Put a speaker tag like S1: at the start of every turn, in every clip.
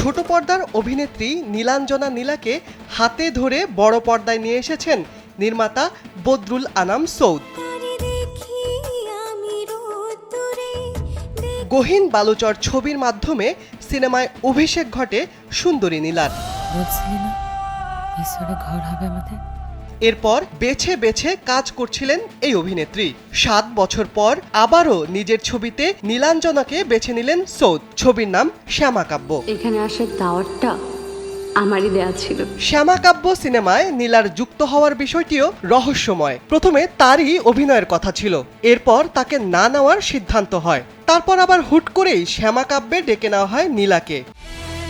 S1: ছোট পর্দার অভিনেত্রী নীলাঞ্জনা নীলাকে হাতে ধরে বড় পর্দায় নিয়ে এসেছেন নির্মাতা বদরুল আনাম সৌদ। গহীন বালুচর ছবির মাধ্যমে সিনেমায় অভিষেক ঘটে সুন্দরী নীলার।
S2: ঘর হবে আমাদের?
S1: এরপর বেছে বেছে কাজ করছিলেন এই অভিনেত্রী। সাত বছর পর আবারও নিজের ছবিতে নীলাঞ্জনাকে বেছে নিলেন সৌদ। ছবির নাম শ্যামাকাব্য।
S3: এখানে আসার দাওয়াতটা আমারই দেয়া ছিল।
S1: শ্যামাকাব্য সিনেমায় নীলার যুক্ত হওয়ার বিষয়টিও রহস্যময়। প্রথমে তারই অভিনয়ের কথা ছিল। এরপর তাকে না নেওয়ার সিদ্ধান্ত হয়। তারপর আবার হুট করেই শ্যামাকাব্যে ডেকে নেওয়া হয় নীলাকে।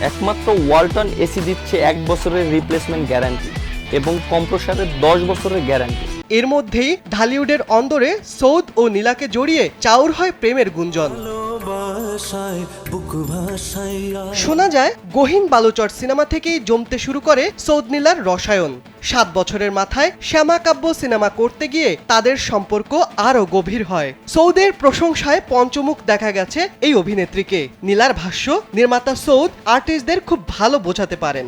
S4: একমাত্র ওয়ালটন এসি দিচ্ছে এক বছরের রিপ্লেসমেন্ট গ্যারান্টি এবং কম্প্রসারের দশ বছরের গ্যারান্টি।
S1: এর মধ্যেই ঢালিউডের অন্দরে সৌদ ও নীলাকে জড়িয়ে চাউর হয় প্রেমের গুঞ্জন। শোনা যায়, গহীন বালুচর সিনেমা থেকেই জমতে শুরু করে সৌদ নীলার রসায়ন। সাত বছরের মাথায় শ্যামাকাব্য সিনেমা করতে গিয়ে তাদের সম্পর্ক আরও গভীর হয়। সৌদের প্রশংসায় পঞ্চমুখ দেখা গেছে এই অভিনেত্রীকে। নীলার ভাষ্য, নির্মাতা সৌদ আর্টিস্টদের খুব ভালো বোঝাতে পারেন।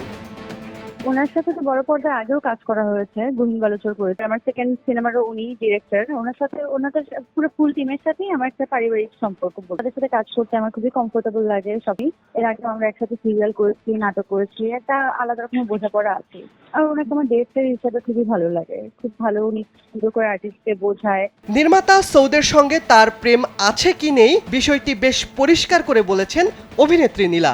S5: ওনার সাথে তো বড় পর্দায় আগেও কাজ করা হয়েছে গুহিন বালুচর করেছে। আমার সেকেন্ড সিনেমারও উনি ডিরেক্টর ওনার সাথে ওনাদের পুরো ফুল টিমের সাথেই আমার একটা পারিবারিক সম্পর্ক তাদের সাথে কাজ করতে আমার খুবই কমফোর্টেবল লাগে সবই। এর আগে আমরা একসাথে সিরিয়াল করেছি নাটক করেছি একটা আলাদা রকমের বোঝাপড়া আছে। আর ওনাকে আমার ডিরেক্টর হিসেবে খুবই ভালো লাগে। খুব ভালো উনি সুন্দর করে আর্টিস্টকে বোঝায়।
S1: নির্মাতা সৌদের সঙ্গে তার প্রেম আছে কি নেই বিষয়টি বেশ পরিষ্কার করে বলেছেন অভিনেত্রী নীলা।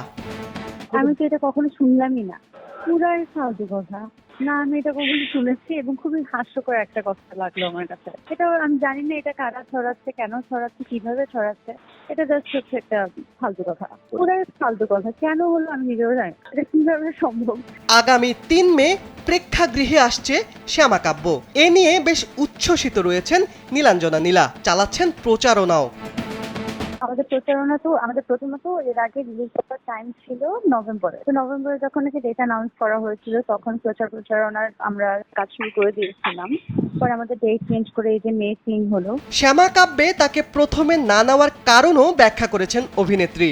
S5: আমি তো এটা কখনো শুনলামই না। পুরাই ফালতু কথা। না, আমি এটা কখনো শুনেছি এবং খুবই হাস্যকর একটা কথা লাগল আমার কাছে। এটা আমি জানি না এটা কারা ছড়াচ্ছে, কেন ছড়াচ্ছে, কীভাবে ছড়াচ্ছে। এটা জাস্ট হচ্ছে একটা ফালতু কথা। পুরাই ফালতু কথা। কেন হলো আমি নিজেও জানি এটা কীভাবে সম্ভব?
S1: আগামী তিন মে প্রেক্ষাগৃহে আসছে শ্যামাকাব্য। এ নিয়ে বেশ উচ্ছ্বসিত রয়েছেন নীলাঞ্জনা নীলা। চালাচ্ছেন প্রচারণাও।
S5: প্রচারণা তো আমাদের প্রথমত এর আগে রিলিজ করার টাইম ছিল নভেম্বরে তো নভেম্বরে যখন নাকি ডেট অ্যানাউন্স করা হয়েছিল তখন প্রচার প্রচারণার আমরা কাজ শুরু করে দিয়েছিলাম। পরে আমাদের ডেট চেঞ্জ করে এই যে মে তিন হলো।
S1: শ্যামা কাব্যে তাকে প্রথমে না নেওয়ার কারণও ব্যাখ্যা করেছেন অভিনেত্রী।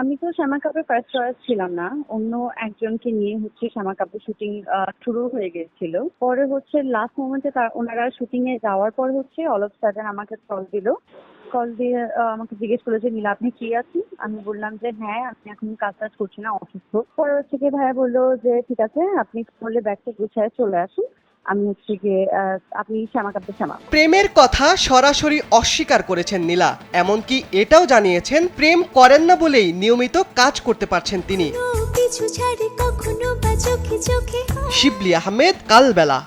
S5: আমি তো শ্যামা কাপের ফার্স্ট চয়েস ছিলাম না। অন্য একজনকে নিয়ে হচ্ছে শ্যামা কাপের শুটিং শুরু হয়ে গেছিল। পরে হচ্ছে লাস্ট মোমেন্টে ওনারা শুটিং এ যাওয়ার পর হচ্ছে অল অফ সাডেন আমাকে কল দিল। কল দিয়ে আমাকে জিজ্ঞেস করল যে নীলা আপনি কি আছেন? আমি বললাম যে হ্যাঁ আমি এখন কাজ টাজ করছি না অসুস্থ পরে হচ্ছে গিয়ে ভাইয়া বলল যে ঠিক আছে আপনি করলে ব্যাগটা গুছায় চলে আসুন। আমি হচ্ছে গিয়ে আপনি শ্যামা কাপের শ্যামা
S1: প্রেমের কথা সরাসরি অস্বীকার করেছেন নীলা এমনকি এটাও জানিয়েছেন প্রেম করেন না বলেই নিয়মিত কাজ করতে পারছেন তিনি। শিবলি আহমেদ কালবেলা।